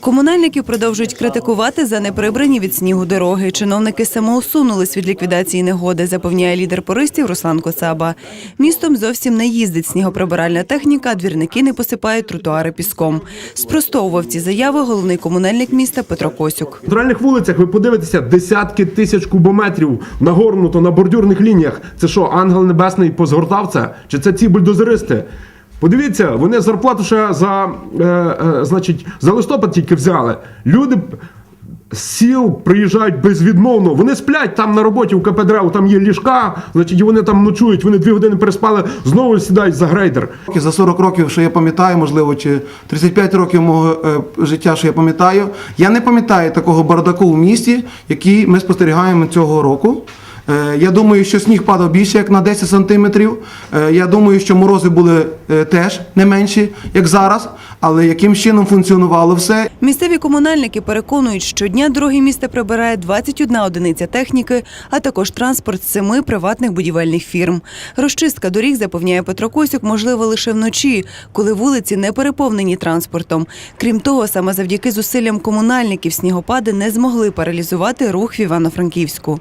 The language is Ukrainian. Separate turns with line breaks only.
Комунальники продовжують критикувати за неприбрані від снігу дороги. Чиновники самоусунулись від ліквідації негоди, запевняє лідер пористів Руслан Коцаба. Містом зовсім не їздить снігоприбиральна техніка, двірники не посипають тротуари піском. Спростовував ці заяви головний комунальник міста Петро Косюк.
На центральних вулицях ви подивитеся десятки тисяч кубометрів нагорнуто на бордюрних лініях. Це що, ангел небесний позгортав це? Чи це ці бульдозеристи? Подивіться, вони зарплату ще за, е, е, значить, за листопад тільки взяли. Люди з сіл приїжджають безвідмовно. Вони сплять там на роботі у КПДР, там є ліжка, значить, і вони там ночують, вони дві години переспали, знову сідають за грейдер.
За 40 років, що я пам'ятаю, можливо, чи 35 років мого е, життя, що я пам'ятаю, я не пам'ятаю такого бардаку в місті, який ми спостерігаємо цього року. Е, Я думаю, що сніг падав більше, як на 10 сантиметрів. Е, Я думаю, що морози були е, теж не менші, як зараз. Але яким чином функціонувало все,
Місцеві комунальники переконують, що щодня дороги міста прибирає 21 одиниця техніки, а також транспорт семи приватних будівельних фірм. Розчистка доріг, запевняє Петро Косюк, можливо лише вночі, коли вулиці не переповнені транспортом. Крім того, саме завдяки зусиллям комунальників снігопади не змогли паралізувати рух в Івано-Франківську.